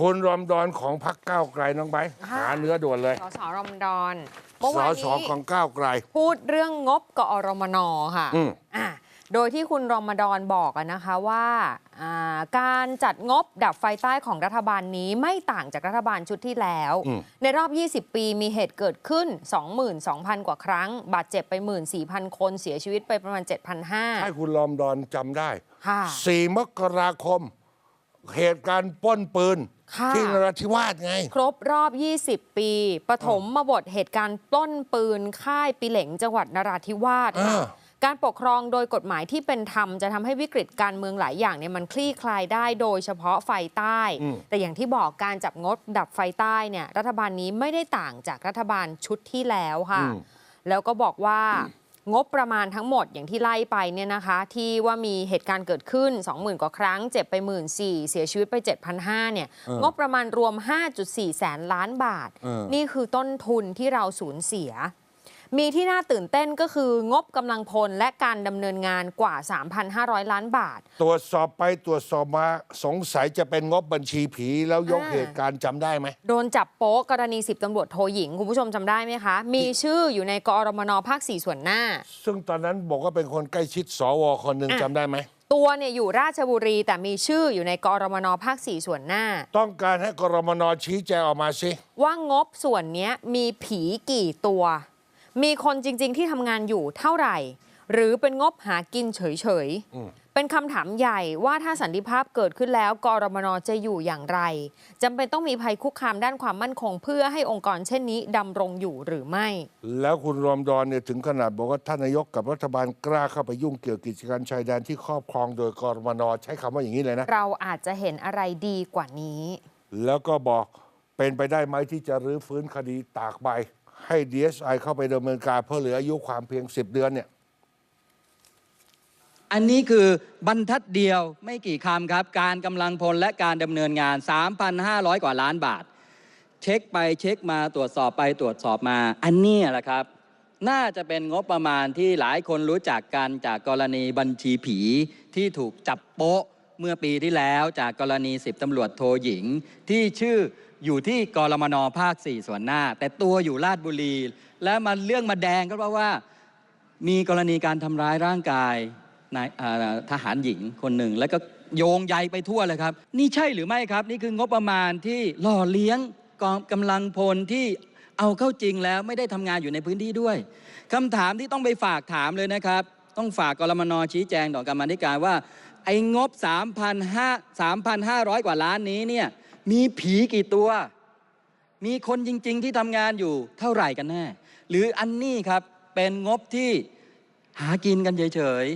คุณรอมดอนของพักก้าวไกลน้องไบร์ทค่ะ หาเนื้อด่วนเลยสสรอมฎอนเมื่อสวานสนี้ของก้าวไกล พูดเรื่องงบกอรมนค่ะอืม อะ โดยที่คุณรอมฎอนบอกอะนะคะว่าอ่า การจัดงบดับไฟใต้ของรัฐบาลนี้ไม่ต่างจากรัฐบาลชุดที่แล้ว อืม ในรอบ 20 ปีมีเหตุเกิดขึ้น 22,000 กว่าครั้ง บาดเจ็บไป 14,000 คนเสียชีวิตไปประมาณ 7,500 ให้คุณรอมดอนจำได้ค่ะ4มกราคม เหตุการณ์ปล้นปืน ค่ะ ที่นราธิวาสไง ครบรอบ 20 ปี ปฐมมาบทเหตุการณ์ปล้นปืน ค่ายปิเหลงจังหวัดนราธิวาสค่ะอ่าการปกครองโดยกฎหมายที่เป็นธรรมจะทำให้วิกฤตการเมืองหลายอย่างเนี่ยมันคลี่คลายได้โดยเฉพาะไฟใต้ แต่อย่างที่บอกการจับงดดับไฟใต้เนี่ยรัฐบาลนี้ไม่ได้ต่างจากรัฐบาลชุดที่แล้วค่ะ แล้วก็บอกว่า งบประมาณทั้งหมดอย่างที่ไล่ไปเนี่ยนะคะ ที่ว่ามีเหตุการณ์เกิดขึ้น 20,000 กว่าครั้ง เจ็บไป 1 4ื่นเสียชีวิตไป 7,500เนี่ยเอองบประมาณรวม 5.4 แสนล้านบาทเออนี่คือต้นทุนที่เราสูญเสีย มีที่น่าตื่นเต้นก็คืองบกำลังพลและการดำเนินงานกว่า 3,500 ล้านบาท ตรวจสอบไปตรวจสอบมาสงสัยจะเป็นงบบัญชีผีแล้วยกอ่า เหตุการณ์จำได้ไหม โดนจับโป๊ะกรณี10ตำรวจโทหญิง คุณผู้ชมจำได้ไหมคะ มีชื่ออยู่ในกอรมนภาค 4 ส่วนหน้า ซึ่งตอนนั้นบอกว่าเป็นคนใกล้ชิดสวคนหนึ่งอะ จำได้ไหม ตัวเนี่ยอยู่ราชบุรีแต่มีชื่ออยู่ในกอรมนภาค 4 ส่วนหน้า ต้องการให้กรมนชี้แจงออกมาสิ ว่างบส่วนเนี้ยมีผีกี่ตัว มีคนจริง ๆ ที่ทำงานอยู่เท่าไหร่ หรือเป็นงบหากินเฉยอืมๆเป็นคำถามใหญ่ว่าถ้าสันติภาพเกิดขึ้นแล้วกรมนจะอยู่อย่างไรจำเป็นต้องมีภัยคุกคามด้านความมั่นคง เพื่อให้องค์กรเช่นนี้ดำรงอยู่หรือไม่ แล้วคุณรอมดอนเนี่ยถึงขนาดบอกว่าท่านนายกกับรัฐบาลกล้าเข้าไปยุ่งเกี่ยวกับกิจการชายแดนที่ครอบครองโดยกรมนใช้คำว่าอย่างนี้เลยนะเราอาจจะเห็นอะไรดีกว่านี้ แล้วก็บอกเป็นไปได้ไหมที่จะรื้อฟื้นคดีตากใบ ให้ DSI เข้าไปดำเนินการเพื่อเหลืออายุความเพียง 10 เดือนเนี่ยอันนี้คือบรรทัดเดียวไม่กี่คำครับ การกำลังพลและการดำเนินงาน 3,500 กว่าล้านบาท เช็คไปเช็คมาตรวจสอบไปตรวจสอบมา อันนี้แหละครับ น่าจะเป็นงบประมาณที่หลายคนรู้จักกันจากกรณีบัญชีผีที่ถูกจับโป๊ะ เมื่อปีที่แล้วจากกรณีสิบตำรวจโทหญิง ที่ชื่ออยู่ที่กรมนภาค 4 ส่วนหน้า แต่ตัวอยู่ราชบุรี และมาเรื่องมาแดงก็เพราะว่า มีกรณีการทำร้ายร่างกายนายทหารหญิงคนหนึ่ง แล้วก็โยงใยไปทั่วเลยครับ นี่ใช่หรือไม่ครับ นี่คืองบประมาณที่หล่อเลี้ยงกองกำลังพลที่เอาเข้าจริงแล้วไม่ได้ทำงานอยู่ในพื้นที่ด้วยคำถามที่ต้องไปฝากถามเลยนะครับ ต้องฝากกรมนชี้แจงต่อกรรมธิการว่า ไอ้งบ 3,500 กว่าล้านนี้เนี่ยมีผีกี่ตัว มีคนจริง ๆ ที่ทำงานอยู่เท่าไหร่กันแน่ หรืออันนี้ครับเป็นงบที่หากินกันเฉย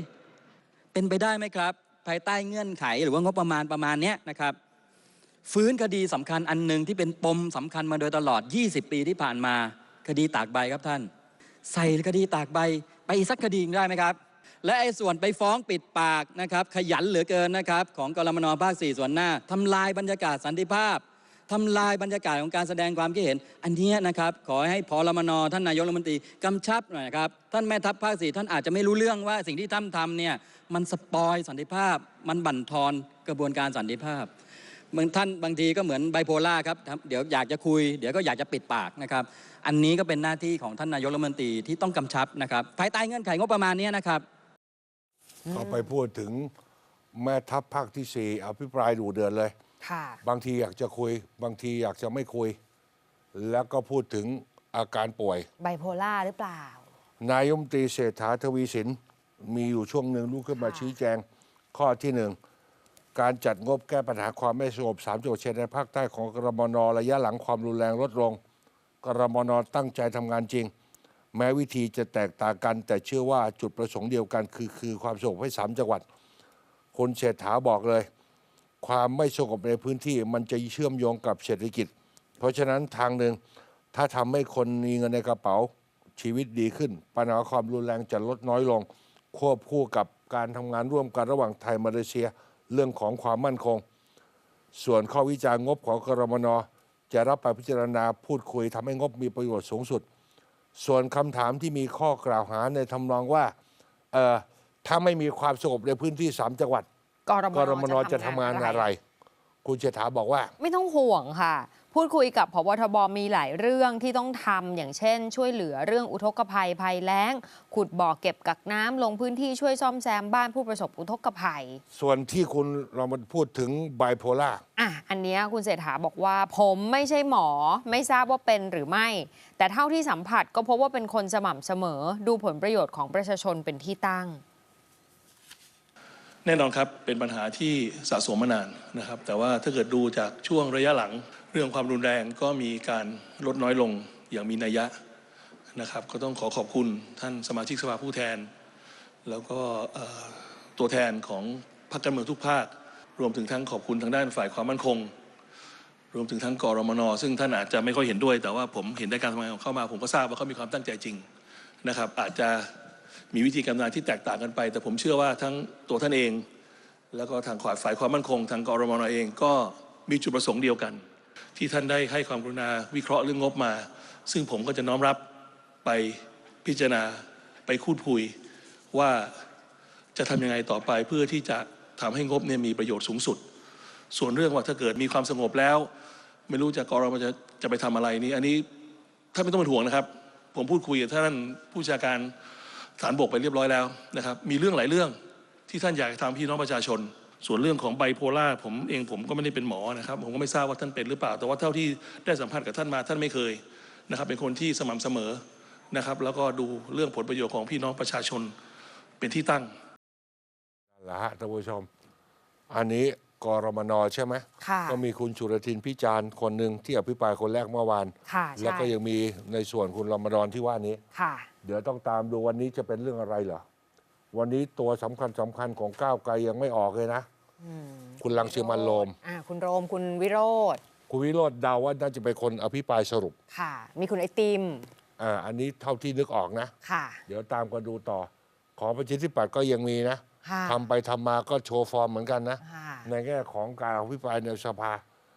ๆ เป็นไปได้ไหมครับ ภายใต้เงื่อนไขหรือว่างบประมาณประมาณนี้นะครับ ฟื้นคดีสำคัญอันหนึ่งที่เป็นปมสำคัญมาโดยตลอด 20 ปีที่ผ่านมา คดีตากใบครับท่าน ใส่คดีตากใบไปอีกสักคดีได้ไหมครับ และไอ้ส่วนไปฟ้องปิดปากนะครับขยันเหลือเกินนะครับของกรมนภาค 4 ส่วนหน้าทำลายบรรยากาศสันติภาพทำลายบรรยากาศของการแสดงความคิดเห็น อันนี้นะครับขอให้พรมนท่านนายกรัฐมนตรีกำชับหน่อยครับท่านแม่ทัพภาคสี่ท่านอาจจะไม่รู้เรื่องว่าสิ่งที่ท่านทำเนี่ยมันสปอยสันติภาพ มันบั่นทอนกระบวนการสันติภาพบางท่านบางทีก็เหมือนไบโพล่าครับเดี๋ยวอยากจะคุยเดี๋ยวก็อยากจะปิดปากนะครับอันนี้ก็เป็นหน้าที่ของท่านนายกรัฐมนตรีที่ต้องกำชับนะครับภายใต้เงื่อนไขงบประมาณนี้นะครับ เขาไปพูดถึงแม่ทัพภาคที่สี่อภิปรายดูเดือดเลย ค่ะ บางทีอยากจะคุย บางทีอยากจะไม่คุย แล้วก็พูดถึงอาการป่วย ไบโพล่าหรือเปล่า นายมนตรีเศรษฐาทวีสิน มีอยู่ช่วงหนึ่งลุกขึ้นมาค่ะชี้แจง ข้อที่หนึ่ง การจัดงบแก้ปัญหาความไม่สงบสามจังหวัดชายแดนภาคใต้ของกรมนระยะหลังความรุนแรงลดลง กรมนตั้งใจทำงานจริง แม้วิธีจะแตกต่างกัน แต่เชื่อว่าจุดประสงค์เดียวกัน คือคือความสงบให้สามจังหวัดคุณเศรษฐาบอกเลย ความไม่สงบในพื้นที่มันจะเชื่อมโยงกับเศรษฐกิจ เพราะฉะนั้นทางหนึ่งถ้าทำให้คนมีเงินในกระเป๋าชีวิตดีขึ้น ปัญหาความรุนแรงจะลดน้อยลง ควบคู่กับการทำงานร่วมกันระหว่างไทยมาเลเซียเรื่องของความมั่นคง ส่วนข้อวิจารณ์งบของกรมนจะรับไปพิจารณาพูดคุยทำให้งบมีประโยชน์สูงสุด ส่วนคำถามที่มีข้อกล่าวหาในทำนองว่าเอ่อถ้าไม่มีความสงบในพื้นที่สามจังหวัดกรมกรมนจะทำงานอะไร คุณเศรษฐาบอกว่า ไม่ต้องห่วงค่ะ พูดคุยกับพบทบมีหลายเรื่องที่ต้องทำอย่างเช่น ช่วยเหลือเรื่องอุทกภัยภัยแล้ง ขุดบ่อเก็บกักน้ำลงพื้นที่ช่วยซ่อมแซมบ้านผู้ประสบอุทกภัย ส่วนที่คุณเรามาพูดถึงไบโพล่า อะอันนี้คุณเศรษฐาบอกว่า ผมไม่ใช่หมอไม่ทราบว่าเป็นหรือไม่ แต่เท่าที่สัมผัสก็พบว่าเป็นคนสม่ำเสมอ ดูผลประโยชน์ของประชาชนเป็นที่ตั้ง แน่นอนครับเป็นปัญหาที่สะสมมานานนะครับ แต่ว่าถ้าเกิดดูจากช่วงระยะหลัง เรื่องความรุนแรงก็มีการลดน้อยลงอย่างมีนัยยะนะครับ ก็ต้องขอขอบคุณท่านสมาชิกสภาผู้แทน แล้วก็ตัวแทนของพรรคการเมืองทุกภาค รวมถึงทั้งขอบคุณทางด้านฝ่ายความมั่นคง รวมถึงทั้งกรมน ซึ่งท่านอาจจะไม่ค่อยเห็นด้วย แต่ว่าผมเห็นได้การทำงานของเข้ามา ผมก็ทราบว่าเขามีความตั้งใจจริงนะครับ อาจจะมีวิธีการงานที่แตกต่างกันไป แต่ผมเชื่อว่าทั้งตัวท่านเอง แล้วก็ทางฝ่ายความมั่นคง ทางกรมนเองก็มีจุดประสงค์เดียวกัน ที่ท่านได้ให้ความกรุณาวิเคราะห์เรื่องงบมา ซึ่งผมก็จะน้อมรับไปพิจารณาไปคูดคุยว่าจะทำยังไงต่อไปเพื่อที่จะ ทำให้งบเนี่ยมีประโยชน์สูงสุด ส่วนเรื่องว่าถ้าเกิดมีความสงบแล้ว ไม่รู้จะกรมจะจะไปทำอะไรนี่อันนี้ท่านไม่ต้องเป็นห่วงนะครับ ผมพูดคุยกับท่านผู้บัญชาการฐานบกไปเรียบร้อยแล้วนะครับมีเรื่องหลายเรื่องที่ท่านอยากทำพี่น้องประชาชน ส่วนเรื่องของไบโพล่าผมเองผมก็ไม่ได้เป็นหมอนะครับ ผมก็ไม่ทราบว่าท่านเป็นหรือเปล่า แต่ว่าเท่าที่ได้สัมผัสกับท่านมาท่านไม่เคยนะครับ เป็นคนที่สม่ำเสมอนะครับ แล้วก็ดูเรื่องผลประโยชน์ของพี่น้องประชาชนเป็นที่ตั้ง ละฮะท่านผู้ชม อันนี้กรมนใช่ไหมค่ะก็มีคุณชุรทินพิจารณ์คนหนึ่งที่อภิปรายคนแรกเมื่อวาน ค่ะแล้วใช่ก็ยังมีในส่วนคุณรมดอนที่ว่านี้ ค่ะ เดี๋ยวต้องตามดูวันนี้จะเป็นเรื่องอะไรเหรอ วันนี้ตัวสำคัญสำคัญของก้าวไกลยังไม่ออกเลยนะคุณลังสิมันต์โรม อ่าคุณโรมคุณวิโรธคุณวิโรธเดาว่าน่าจะเป็นคนอภิปรายสรุปค่ะ มีคุณไอติมอ่าอันนี้เท่าที่นึกออกนะ ค่ะ เดี๋ยวตามกันดูต่อ ของประชาธิปัตย์ก็ยังมีนะค่ะ ทำไปทำมาก็โชว์ฟอร์มเหมือนกันนะค่ะในแง่ของการอภิปรายในสภา